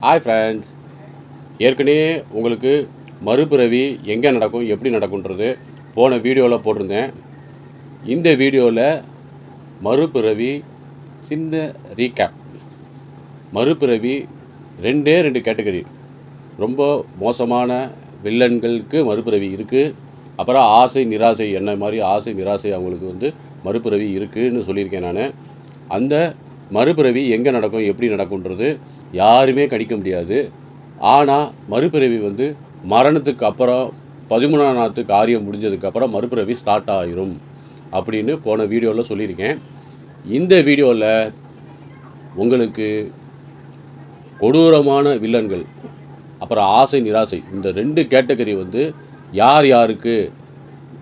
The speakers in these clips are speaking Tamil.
ஹாய் ஃப்ரெண்ட்ஸ் ஏற்கனவே உங்களுக்கு மறுபிறவி எங்கே நடக்கும் எப்படி நடக்குன்றது போன வீடியோவில் போட்டிருந்தேன். இந்த வீடியோவில் மறுபிறவி சின்ன ரீகேப் மறுபிறவி ரெண்டே ரெண்டு கேட்டகரி ரொம்ப மோசமான வில்லன்களுக்கு மறுபிறவி இருக்குது அப்புறம் ஆசை நிராசை என்ன மாதிரி ஆசை நிராசை அவங்களுக்கு வந்து மறுபிறவி இருக்குன்னு சொல்லியிருக்கேன் நான். அந்த மறுபிறவி எங்கே நடக்கும் எப்படி நடக்குன்றது யாருமே கணிக்க முடியாது. ஆனால் மறுபிறவி வந்து மரணத்துக்கு அப்புறம் பதிமூணாம் நாத்து காரியம் முடிஞ்சதுக்கப்புறம் மறுபிறவி ஸ்டார்ட் ஆயிரும் அப்படின்னு போன வீடியோவில் சொல்லியிருக்கேன். இந்த வீடியோவில் உங்களுக்கு கொடூரமான வில்லன்கள் அப்புறம் ஆசை நிராசை இந்த ரெண்டு கேட்டகரி வந்து யார் யாருக்கு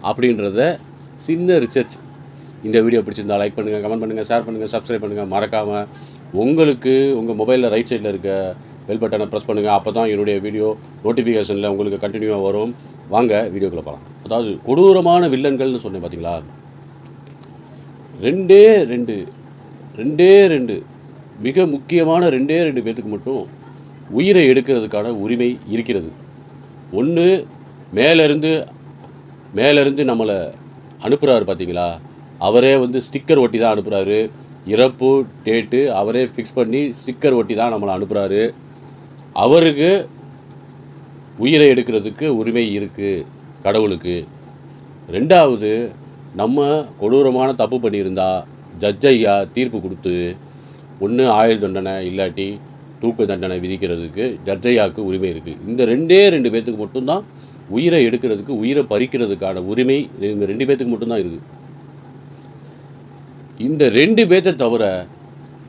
அப்படின்றத சின்ன ரிசர்ச் இந்த வீடியோ பிடிச்சிருந்தா லைக் பண்ணுங்கள் கமெண்ட் பண்ணுங்கள் ஷேர் பண்ணுங்கள் சப்ஸ்கிரைப் பண்ணுங்கள் மறக்காமல் உங்களுக்கு உங்கள் மொபைலில் ரைட் சைடில் இருக்க பெல் பட்டனை ப்ரெஸ் பண்ணுங்கள் அப்போ தான் என்னுடைய வீடியோ நோட்டிஃபிகேஷனில் உங்களுக்கு கண்டினியூவாக வரும். வாங்க வீடியோக்குள்ளே போகலாம் அதாவது கொடூரமான வில்லன்கள்னு சொன்னேன் பார்த்தீங்களா ரெண்டே ரெண்டு ரெண்டே ரெண்டு மிக முக்கியமான ரெண்டே ரெண்டு பேர்த்துக்கு மட்டும் உயிரை எடுக்கிறதுக்கான உரிமை இருக்கிறது. ஒன்று மேலேருந்து மேலேருந்து நம்மளை அனுப்புகிறாரு பார்த்தீங்களா அவரே வந்து ஸ்டிக்கர் ஒட்டி தான் அனுப்புகிறாரு இறப்பு டேட்டு அவரே ஃபிக்ஸ் பண்ணி ஸ்டிக்கர் ஒட்டி தான் நம்மளை அனுப்புகிறாரு அவருக்கு உயிரை எடுக்கிறதுக்கு உரிமை இருக்குது கடவுளுக்கு. ரெண்டாவது நம்ம கொடூரமான தப்பு பண்ணியிருந்தா ஜட்ஜ் ஐயா தீர்ப்பு கொடுத்து ஒன்று ஆயுள் தண்டனை இல்லாட்டி தூக்கு தண்டனை விதிக்கிறதுக்கு ஜட்ஜ் ஐயாவுக்கு உரிமை இருக்குது இந்த ரெண்டே ரெண்டு பேர்த்துக்கு மட்டும்தான் உயிரை எடுக்கிறதுக்கு உயிரை பறிக்கிறதுக்கான உரிமை இந்த ரெண்டு பேர்த்துக்கு மட்டும்தான் இருக்குது இந்த ரெண்டு பேர்த்தை தவிர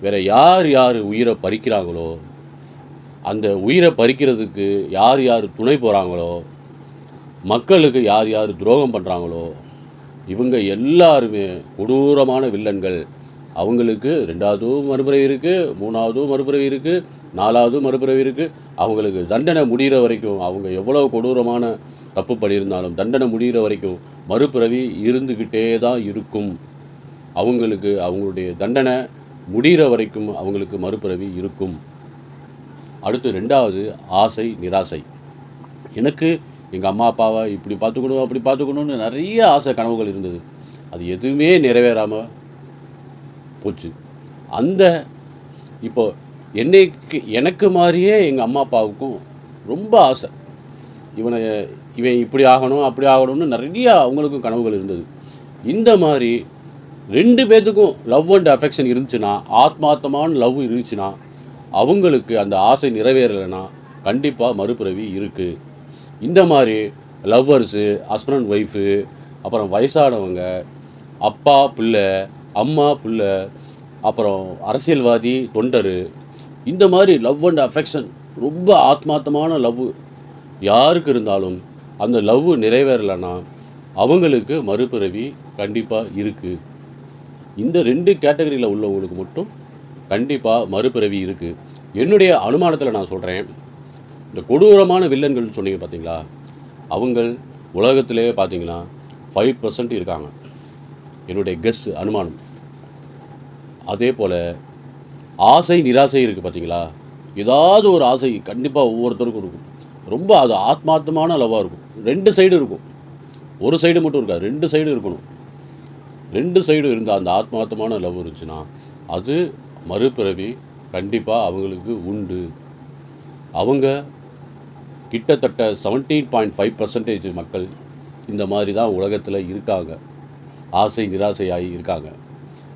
வேறு யார் யார் உயிரை பறிக்கிறாங்களோ அந்த உயிரை பறிக்கிறதுக்கு யார் யார் துணை போகிறாங்களோ மக்களுக்கு யார் யார் துரோகம் பண்ணுறாங்களோ இவங்க எல்லாருமே கொடூரமான வில்லன்கள். அவங்களுக்கு ரெண்டாவதும் மறுபிறவி இருக்குது மூணாவதும் மறுபிறவி இருக்குது நாலாவது மறுபிறவி இருக்குது அவங்களுக்கு தண்டனை முடிகிற வரைக்கும் அவங்க எவ்வளோ கொடூரமான தப்பு பண்ணியிருந்தாலும் தண்டனை முடிகிற வரைக்கும் மறுபிறவி இருந்துக்கிட்டே தான் இருக்கும். அவங்களுக்கு அவங்களுடைய தண்டனை முடிகிற வரைக்கும் அவங்களுக்கு மறுபிறவி இருக்கும். அடுத்து ரெண்டாவது ஆசை நிராசை. எனக்கு எங்கள் அம்மா அப்பாவை இப்படி பார்த்துக்கணும் அப்படி பார்த்துக்கணும்னு நிறைய ஆசை கனவுகள் இருந்தது. அது எதுவுமே நிறைவேறாமல் போச்சு. அந்த இப்போ என்னைக்கு எனக்கு மாதிரியே எங்கள் அம்மா அப்பாவுக்கும் ரொம்ப ஆசை. இவனை இவன் இப்படி ஆகணும் அப்படி ஆகணும்னு நிறைய அவங்களுக்கும் கனவுகள் இருந்தது. இந்த மாதிரி ரெண்டு பேர்த்துக்கும் லவ் அண்ட் அஃபெக்ஷன் இருந்துச்சுன்னா ஆத்மார்த்தமான லவ் இருந்துச்சுன்னா அவங்களுக்கு அந்த ஆசை நிறைவேறலைன்னா கண்டிப்பாக மறுபிறவி இருக்குது இந்த மாதிரி லவ்வர்ஸு ஹஸ்பண்ட் அண்ட் ஒய்ஃபு அப்புறம் வயசானவங்க அப்பா பிள்ளை அம்மா பிள்ளை அப்புறம் அரசியல்வாதி தொண்டர் இந்த மாதிரி லவ் அண்ட் அஃபெக்ஷன் ரொம்ப ஆத்மார்த்தமான லவ் யாருக்கு இருந்தாலும் அந்த லவ் நிறைவேறலைன்னா அவங்களுக்கு மறுபிறவி கண்டிப்பாக இருக்குது இந்த ரெண்டு கேட்டகரியில் உள்ளவங்களுக்கு மட்டும் கண்டிப்பாக மறுபிறவி இருக்குது என்னுடைய அனுமானத்தில் நான் சொல்கிறேன் இந்த கொடூரமான வில்லன்கள்னு சொன்னீங்க பார்த்தீங்களா அவங்கள் உலகத்திலே பார்த்தீங்கன்னா ஃபைவ் பர்சன்ட் இருக்காங்க. என்னுடைய கெஸ் அனுமானம். அதே போல் ஆசை நிராசை இருக்குது பார்த்தீங்களா ஏதாவது ஒரு ஆசை கண்டிப்பாக ஒவ்வொருத்தருக்கும் இருக்கும். ரொம்ப அது ஆத்மார்த்தமான லவ்வாக இருக்கும். ரெண்டு சைடு இருக்கும். ஒரு சைடு மட்டும் இருக்காது ரெண்டு சைடு இருக்கணும். ரெண்டு சைடும் இருந்தால் அந்த ஆத்மார்த்தமான லவ் இருந்துச்சுன்னா அது மறுபிறவி கண்டிப்பாக அவங்களுக்கு உண்டு. அவங்க கிட்டத்தட்ட செவன்டீன் பாயிண்ட் ஃபைவ் பர்சன்டேஜ் மக்கள் இந்த மாதிரி தான் உலகத்தில் இருக்காங்க. ஆசை நிராசையாகி இருக்காங்க.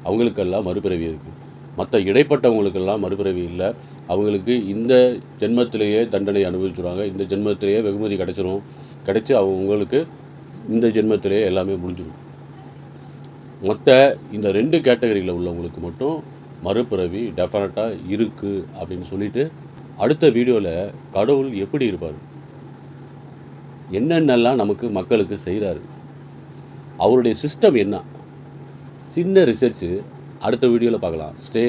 அவங்களுக்கெல்லாம் மறுபிறவி இருக்குது மற்ற இடைப்பட்டவங்களுக்கெல்லாம் மறுபிறவி இல்லை. அவங்களுக்கு இந்த ஜென்மத்திலேயே தண்டனை அனுபவிச்சுருவாங்க இந்த ஜென்மத்திலேயே வெகுமதி கிடைச்சிரும். கிடச்சி அவங்களுக்கு இந்த ஜென்மத்திலேயே எல்லாமே முடிஞ்சிடும். மற்ற இந்த ரெண்டு கேட்டகரியில் உள்ளவங்களுக்கு மட்டும் மறுபிறவி டெஃபினட்டாக இருக்குது அப்படின்னு சொல்லிட்டு அடுத்த வீடியோவில் கடவுள் எப்படி இருப்பார்? என்னென்னலாம் நமக்கு மக்களுக்கு செய்கிறாரு அவருடைய சிஸ்டம் என்ன? சின்ன ரிசர்ச்சு அடுத்த வீடியோவில் பார்க்கலாம். Stay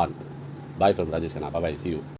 on bye from Rajesh Kanna bye see you